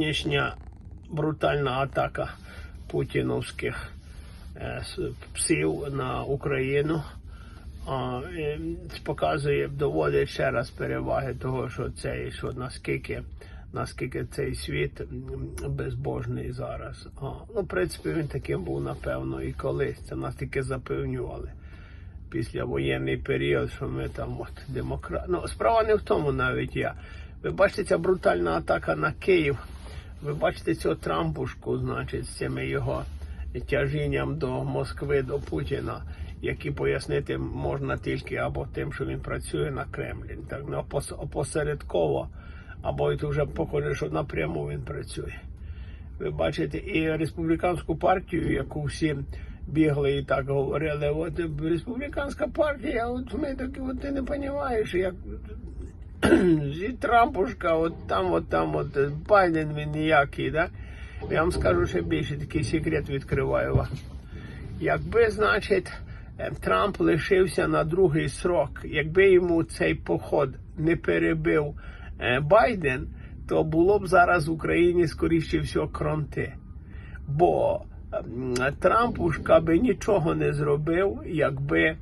сьогоднішня брутальна атака путіновських е, псів на Україну е, показує, доводить ще раз переваги того, що цей, що наскільки, наскільки цей світ безбожний зараз. А, ну, в принципі, він таким був, напевно, і колись. Це нас тільки запевнювали. Післявоєнний період, що ми там от демократ. Ну, справа не в тому навіть я. Ви бачите, ця брутальна атака на Київ. Ви бачите цього Трампушку, значить, з цими його тяжінням до Москви, до Путіна, які пояснити можна тільки або тим, що він працює на Кремлі, так не опосередково, або це вже похоже, що напряму він працює. Ви бачите, і республіканську партію, яку всі бігли і так говорили, от республіканська партія, от ми такі, от ти не розумієш, як і Трампушка, от там, от там, от Байден він ніякий, да? Я вам скажу ще більше, такий секрет відкриваю вам. Якби, значить, е, Трамп лишився на другий срок, якби йому цей поход не перебив е, Байден, то було б зараз в Україні скоріше всього кронти. Бо Трампушка би нічого не зробив, якби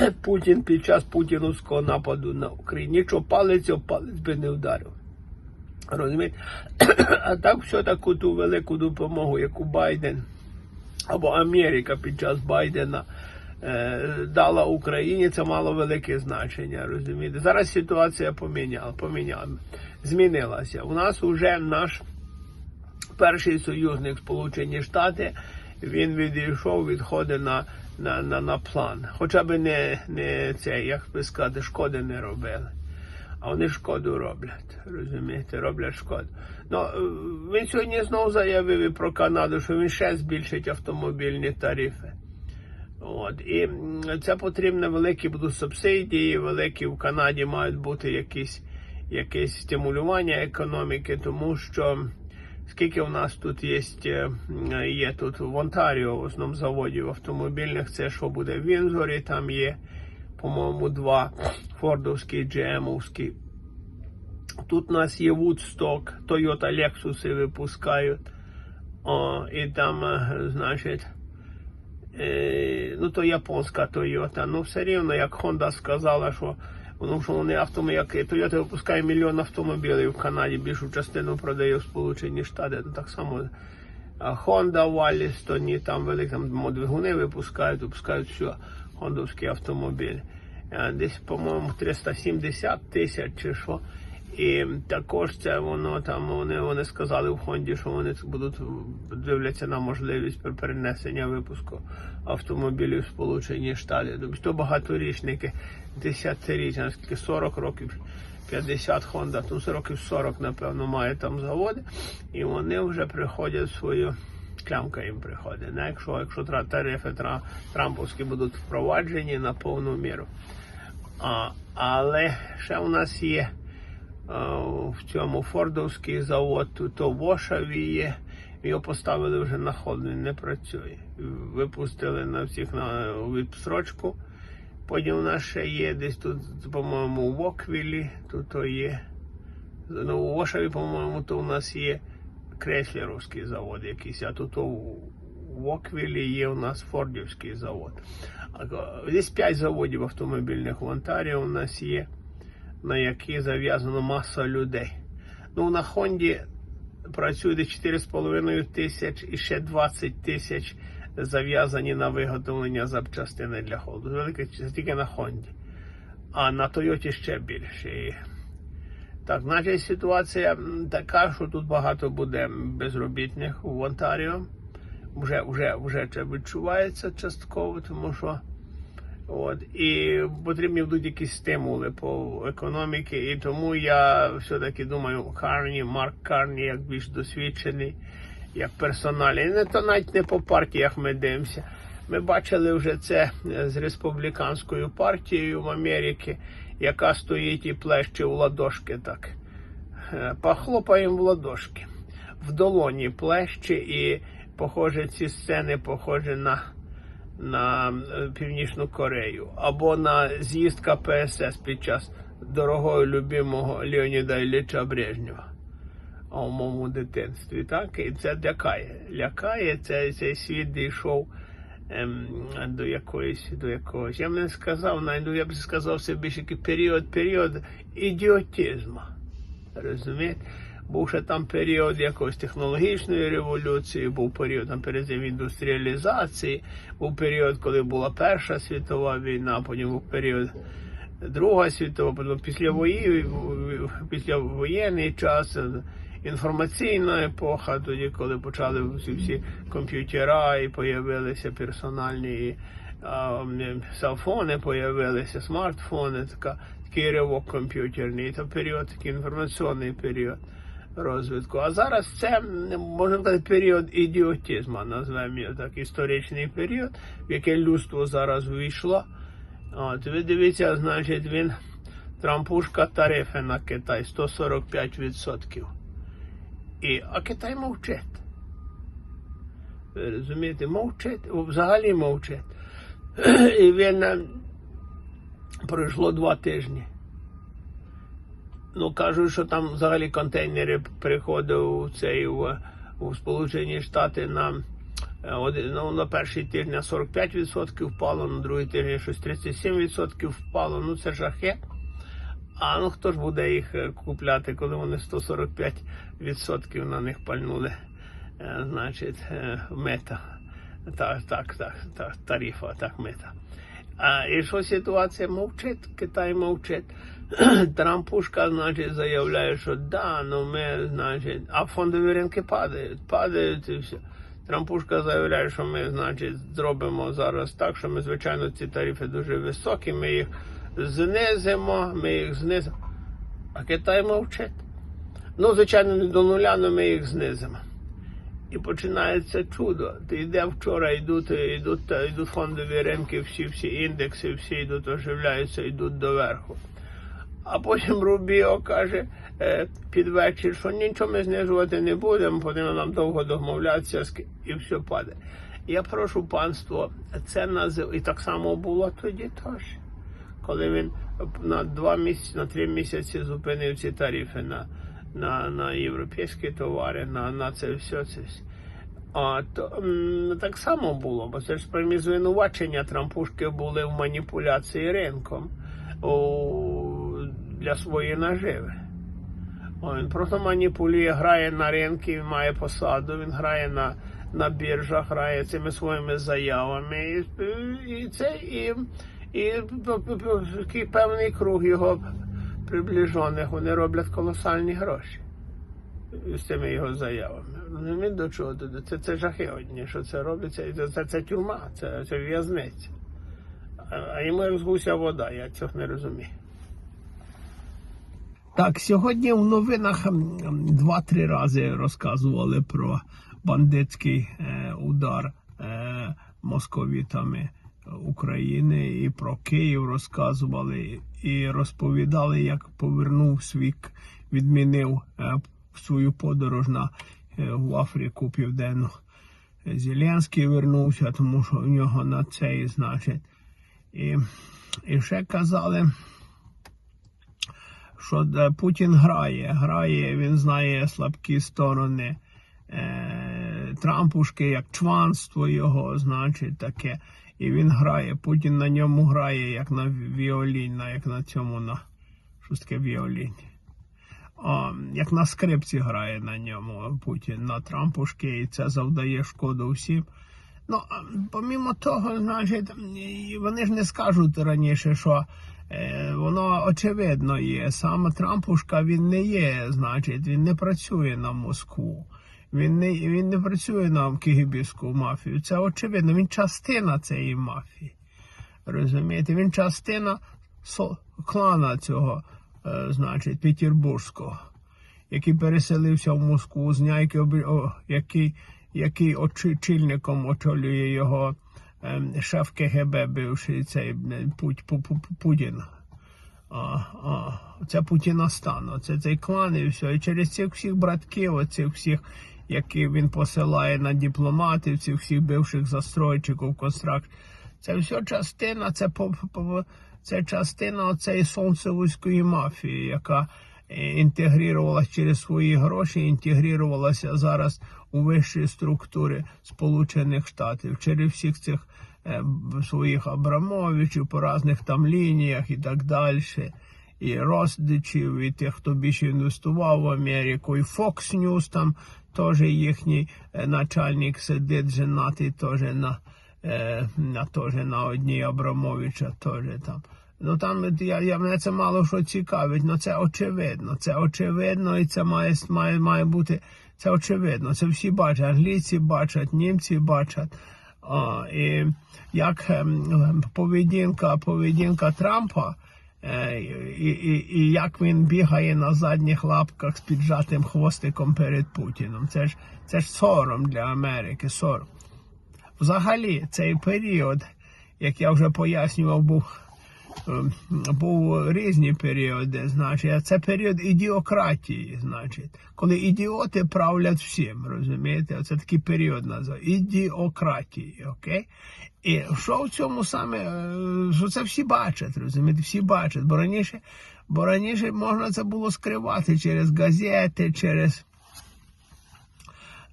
Путін під час путіновського нападу на Україну нічого палець палець би не вдарив. Розумієте? А так все таку ту велику допомогу, яку Байден або Америка під час Байдена е, дала Україні, це мало велике значення. Розумієте? Зараз ситуація поміняла, поміняла, змінилася. У нас вже наш перший союзник Сполучені Штати, він відійшов, відходить на, на, на, на план. Хоча б не, не це, як би сказати, шкоди не робили. А вони шкоду роблять, розумієте, роблять шкоду. Ну, він сьогодні знову заявив і про Канаду, що він ще збільшить автомобільні тарифи. От. І це потрібно великі будуть субсидії, великі в Канаді мають бути якісь, якесь стимулювання економіки, тому що скільки у нас тут є, е, є тут в Онтаріо, в основному заводів автомобільних, це що буде в Вінзорі, там є, по-моєму, два фордовські, GM-овські. Тут у нас є Woodstock, Toyota Lexus випускають. О, і там, е, значить, е, ну то японська Toyota. Ну все рівно, як Honda сказала, що тому що вони автомобілі, Toyota випускає мільйон автомобілів в Канаді, більшу частину продає в Сполучені Штати. Ну так само Honda, Wallis, там великі там двигуни випускають, випускають все, хондовські автомобілі. Е, Десь, по-моєму, 370 тисяч чи що. І також це воно там вони, вони сказали в Хонді, що вони будуть дивляться на можливість перенесення випуску автомобілів в Сполучені Штати. Тобто то багаторічники, десятирічні, наскільки 40 років, 50 Honda, ну 40 років 40, напевно, має там заводи, і вони вже приходять свою. Клямка їм приходить. Ну, якщо, якщо тарифи трамповські будуть впроваджені на повну міру. А, але ще у нас є в цьому Фордовський завод, тут в Ошаві є. Його поставили вже на ход, він не працює. Випустили на всіх на відстрочку. Потім у нас ще є десь тут, по-моєму, в Оквілі, тут то є. Ну, у Ошаві, по-моєму, то у нас є Креслеровський завод якийсь, а тут у Оквілі є у нас Фордівський завод. Десь 5 заводів автомобільних в Онтаріо у нас є, на які зав'язано маса людей. Ну, на Хонді працює десь 4,5 тисяч і ще 20 тисяч зав'язані на виготовлення запчастини для холоду. Велике тільки на Хонді. А на Тойоті ще більше. Так, значить, ситуація така, що тут багато буде безробітних в Онтаріо. Вже, вже, вже це відчувається частково, тому що от, і потрібні будуть якісь стимули по економіці. І тому я все-таки думаю, Карні, Марк Карні, як більш досвідчений, як персоналі. Не то навіть не по партіях ми дивимося. Ми бачили вже це з республіканською партією в Америці, яка стоїть і плеще в ладошки так. Е, Похлопаємо в ладошки. В долоні плеще і похоже, ці сцени похожі на, на е, Північну Корею або на з'їзд КПСС під час дорогого любимого Леоніда Ілліча Брежнєва. а моєму дитинстві. Так? І це лякає. Лякає цей, цей світ дійшов ем, до якоїсь, до якогось. Я б не сказав, навіть, ну, я б сказав, це більше період, період ідіотизму. Розумієте? Був ще там період якоїсь технологічної революції, був період там перед індустріалізації, був період, коли була Перша світова війна, потім був період Друга світова, потім після вої, після воєнний час, інформаційна епоха, тоді, коли почали всі, всі комп'ютера і появилися персональні а, селфони, появилися смартфони, така, такий ривок комп'ютерний, це період, такий інформаційний період розвитку. А зараз це можна сказати період ідіотизму, назвемо його так, історичний період, в який людство зараз увійшло. От, ви дивіться, значить, він трампушка тарифи на Китай 145%. І, а Китай мовчить. Ви розумієте, мовчить, взагалі мовчить. І він е, пройшло два тижні. Ну, кажуть, що там взагалі контейнери приходили у цей у, у Сполучені Штати на е, ну, на перший тиждень 45% впало, на другий тиждень щось 37% впало. Ну це жахи. А ну хто ж буде їх е, купляти, коли вони 145% на них пальнули, е, значить, мета. Так, так, так, так, тарифа, так, мета. А, і що ситуація мовчить, Китай мовчить. Трампушка, значить, заявляє, що да, ну ми, значить, а фондові ринки падають, падають і все. Трампушка заявляє, що ми, значить, зробимо зараз так, що ми, звичайно, ці тарифи дуже високі, ми їх знизимо, ми їх знизимо. А Китай мовчить. Ну, звичайно, не до нуля, але ми їх знизимо. І починається чудо. Ти йде вчора, йдуть, йдуть, йдуть фондові ринки, всі, всі індекси, всі йдуть, оживляються, йдуть доверху. А потім Рубіо каже е, під вечір, що нічого ми знижувати не будемо, потрібно нам довго домовлятися і все падає. Я прошу панство, це назив... і так само було тоді теж. Коли він на два місяці, на три місяці зупинив ці тарифи на, на, на європейські товари, на, на це все. Це все. А, то, так само було, бо це ж прямі звинувачення Трампушки були в маніпуляції ринком у, для своєї наживи. Він просто маніпулює, грає на ринки, він має посаду, він грає на, на біржах, грає цими своїми заявами. І, і це і, і такий певний круг його приближених, вони роблять колосальні гроші з цими його заявами. Розумієте, до чого? Це, це жахи що це робиться, це, це, це тюрма, це, це в'язниця. А, а йому як з гуся вода, я цього не розумію. Так, сьогодні в новинах м, м, два-три рази розказували про бандитський е, удар е, московітами України і про Київ розказували і розповідали, як повернув свій, відмінив е, свою подорож на в Африку Південну. Зеленський вернувся, тому що у нього на цей, значить. І, і ще казали що е, Путін грає, грає, він знає слабкі сторони е, Трампушки, як чванство його, значить таке. І він грає. Путін на ньому грає, як на віоліні, як на цьому на щось таке віолінь. О, як на скрипці грає на ньому Путін на Трампушки, і це завдає шкоду всім. Ну, помімо того, значить, вони ж не скажуть раніше, що воно очевидно є. Саме Трампушка він не є, значить, він не працює на Москву. Він не, він не працює на кигибівську мафію. Це очевидно, він частина цієї мафії. Розумієте, він частина клана цього, е, значить, Петербурзького, який переселився в Москву, з няйки, який, який очільником очолює його шеф КГБ, бивший цей Путь, Пу- Пу- Пу-. А, а, це Путіностан, це цей клан і все. І через цих всіх братків, оцих всіх, які він посилає на дипломатів, цих всіх бивших застройчиків, констракт. Це все частина, це по, це частина цієї сонцевської мафії, яка, інтегрувалася через свої гроші, інтегрувалася зараз у вищі структури Сполучених Штатів через всіх цих е, своїх Абрамовичів по різних там лініях і так далі. І Роздичів, і тих, хто більше інвестував в Америку, і Fox News там теж їхній е, начальник сидить, женатий теж на, е, на, на одній Абрамовича, теж там. Ну там я, я мене це мало що цікавить, але це очевидно. Це очевидно, і це має, має, має бути це очевидно. Це всі бачать. Англійці бачать, німці бачать. А, і як ем, поведінка, поведінка Трампа, е, і, і, і як він бігає на задніх лапках з піджатим хвостиком перед Путіном. Це ж це ж сором для Америки. Сором. Взагалі, цей період, як я вже пояснював, був був різні періоди, значить, а це період ідіократії, значить, коли ідіоти правлять всім, розумієте? Оце такий період називається ідіократії, окей? І що в цьому саме, е, що це всі бачать, розумієте, всі бачать, бо раніше, бо раніше можна це було скривати через газети, через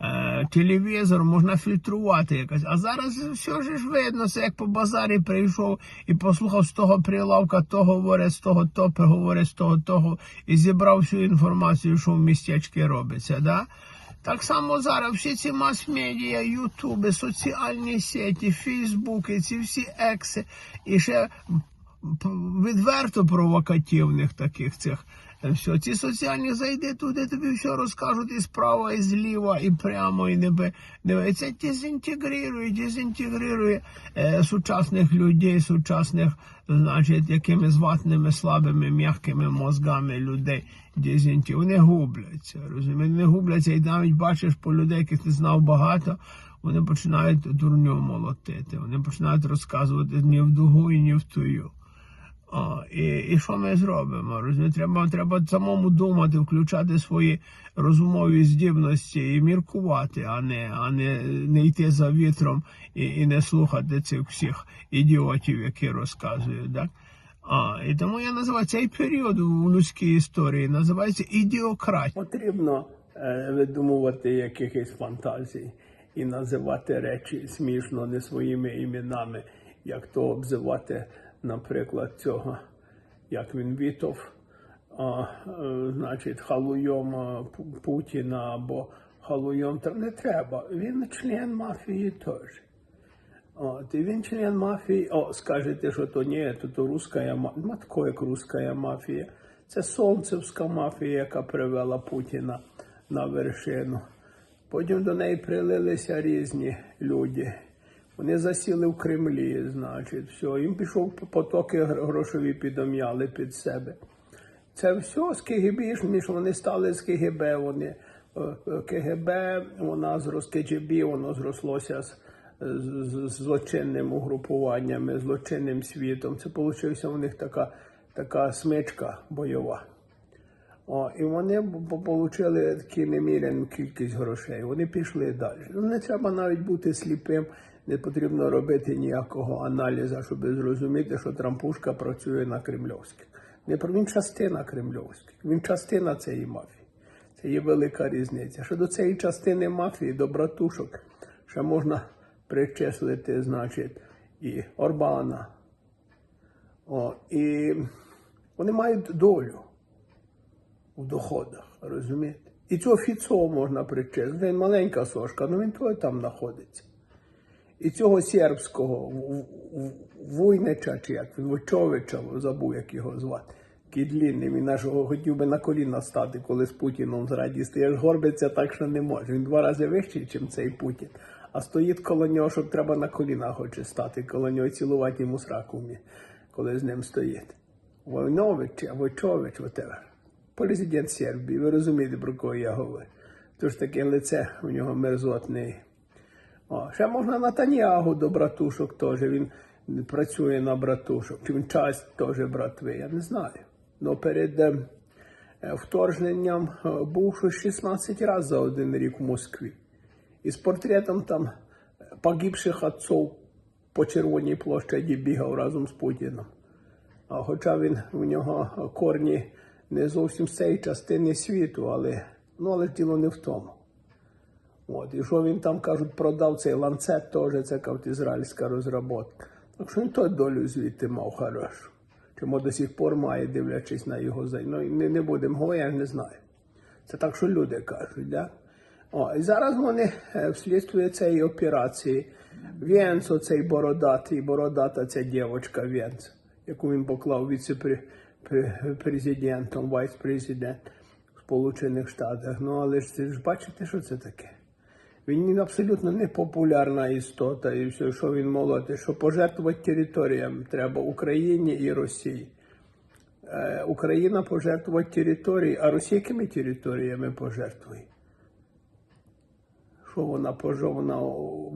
е, телевізор можна фільтрувати якось. А зараз все ж видно, це як по базарі прийшов і послухав з того прилавка, то говорять, з того, то говорять, з того, того, і зібрав всю інформацію, що в містечці робиться. Да? Так само зараз всі ці мас-медіа, ютуби, соціальні сеті, фейсбуки, ці всі екси, і ще відверто провокативних таких цих. Все, ці соціальні зайди туди, тобі все розкажуть і справа, і зліва, і прямо, і не, не і це дезінтегрує, дезінтегрує е, сучасних людей, сучасних, значить, якимись ватними, слабими, м'якими мозгами людей. Дезінті. Вони губляться, розумієте, вони губляться, і навіть бачиш по людей, яких ти знав багато, вони починають дурню молотити, вони починають розказувати ні в дугу і ні в тую. А, і, і що ми зробимо? Розумієте? Треба, треба самому думати, включати свої розумові здібності і міркувати, а не, а не, не йти за вітром і, і не слухати цих всіх ідіотів, які розказують. Так? А, і тому я називаю цей період у людській історії називається ідіократія. Потрібно е, видумувати якихось фантазій і називати речі смішно не своїми іменами, як то обзивати, наприклад, цього, як він Вітов, а, е, значить, халуйом е, Путіна або халуйом Тр- не треба. Він член мафії теж. От, і він член мафії. О, скажете, що то ні, то, то руська мафія. Матко, як руська мафія. Це Солнцевська мафія, яка привела Путіна на вершину. Потім до неї прилилися різні люди. Вони засіли в Кремлі, значить, все. Їм пішов потоки грошові підом'яли під себе. Це все з КГБ, що вони стали з КГБ. Вони е, е, КГБ, вона з КГБ, воно зрослося з, з, з злочинним угрупуваннями, злочинним світом. Це получився у них така, така смичка бойова. О, і вони отримали таку неміряну кількість грошей. Вони пішли далі. Ну, не треба навіть бути сліпим, не потрібно робити ніякого аналізу, щоб зрозуміти, що Трампушка працює на кремльовських. Не він частина кремльовських, він частина цієї мафії. Це є велика різниця. Щодо цієї частини мафії, до братушок, ще можна причислити, значить, і Орбана. О, і вони мають долю у доходах, розумієте? І цього Фіцо можна причислити. Він маленька сошка, але він той там знаходиться. І цього сербського В- В- Вуйнича, чи як Войчовича, забув, як його звати. Такий длінний, він нашого хотів би на коліна стати, коли з Путіном зраді стоїш, горбиться так, що не може. Він два рази вищий, ніж цей Путін. А стоїть коло нього, щоб треба на коліна хоче стати, коло нього цілувати йому сраку, коли з ним стоїть. Войнович Войчович, whatever. Президент Сербії, ви розумієте, про кого я говорю. Тож таке лице у нього мерзотне. О, ще можна Натаньягу до братушок теж. Він працює на братушок. Він часть теж братви, я не знаю. Ну перед е, е, вторгненням е, був щось 16 разів за один рік в Москві. І з портретом там погибших отців по Червоній площаді бігав разом з Путіном. А хоча він у нього корні не зовсім з цієї частини світу, але, ну, але діло не в тому. От, і що він там кажуть, продав цей ланцет, теж це кажуть, ізраїльська розробка. Так що він то долю звідти мав хорошу. Чому до сих пор має, дивлячись на його. Ну, не, не будемо говорити, я не знаю. Це так, що люди кажуть, да? О, і зараз вони е, вслідствує цієї операції. Венц, оцей бородатий, бородата ця дівчинка Венц, яку він поклав віце-президентом, вайс-президент Сполучених Штатах. Ну, але ж ж бачите, що це таке? Він абсолютно непопулярна істота, і все, що він молодий, що пожертвувати територіям треба Україні і Росії. Е, Україна пожертвувати території, а Росія якими територіями пожертвує? Що вона пожо- вона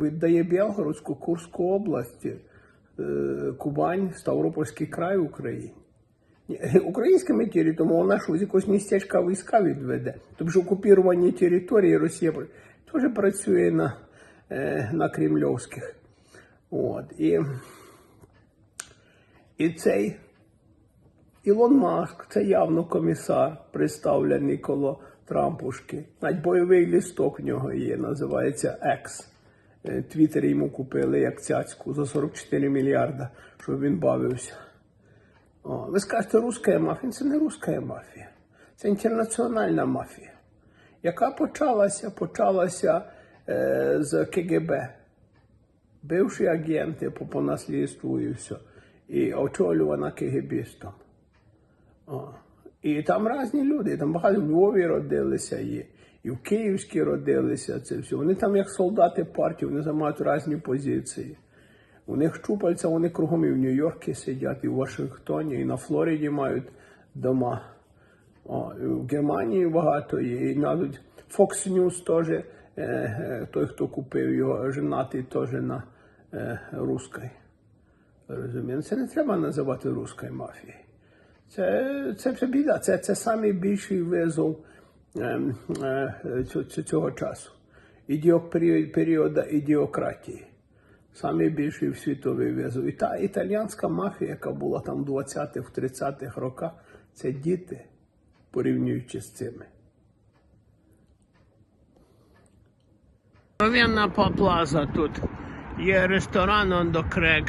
віддає Білгородську, Курську область, е, Кубань, Ставропольський край Україні. Ні, Українськими територіями вона що з якогось містечка війська відведе. Тобто ж окупіровані території Росія теж працює на, е, на кремльовських. От. І, і цей Ілон Маск, це явно комісар, представлений коло Трампушки. Навіть бойовий лісток в нього є, називається X. Е, Твіттер йому купили як цяцьку за 44 мільярда, щоб він бавився. О, ви скажете, руська мафія. Це не руська мафія, це інтернаціональна мафія, яка почалася, почалася е, з КГБ. Бивші агенти по, наслідству і все. І очолювана КГБістом. О. І там різні люди, там багато в Львові родилися, і, і в Київській родилися. Це все. Вони там як солдати партії, вони займають різні позиції. У них щупальця, вони кругом і в Нью-Йорку сидять, і в Вашингтоні, і на Флориді мають дома. О, і в Германії багато є. І навіть Fox News теж, е, е, той, хто купив його, женатий теж на е, русской. Розумієте? Це не треба називати руською мафією. Це, це, це біда. Це, це самий більший визов ем, е, цього, цього часу. Ідіо, період, періода ідіократії. Самий більший в світовий визов. І та італіянська мафія, яка була там в 20-х, 30-х роках, це діти, порівнюючи з цими. Вінна плаза тут. Є ресторан он до Крек.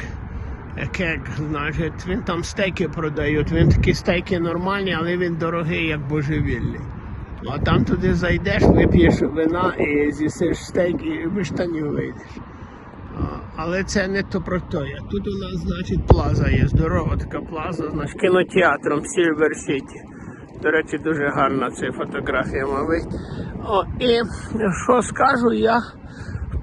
Кек, значить, він там стейки продають. Він такі стейки нормальні, але він дорогий, як божевільний. А там туди зайдеш, вип'єш вина і з'їсиш стейк і штанів вийдеш. Але це не то про то. Тут у нас, значить, плаза є. Здорова така плаза, значить, кінотеатром Silver City. До речі, дуже гарна ця фотографія, мабуть. О, і що скажу, я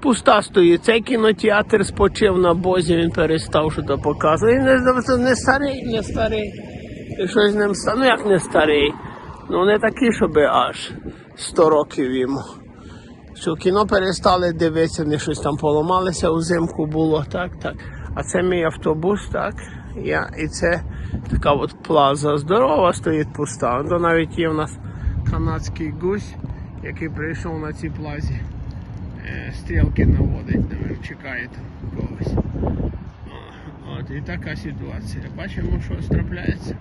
пуста стоїть. Цей кінотеатр спочив на бозі, він перестав що то показувати. Він не, не старий, не старий. Щось з ним стане, ну як не старий. Ну не такий, щоб аж 100 років йому. Що кіно перестали дивитися, вони щось там поламалися узимку було, так, так. А це мій автобус, так. Я, і це така от плаза здорова стоїть пуста. То навіть є в нас канадський гусь, який прийшов на цій плазі. Е, стрілки наводить, навіть чекає там когось. От, і така ситуація. Бачимо, що трапляється.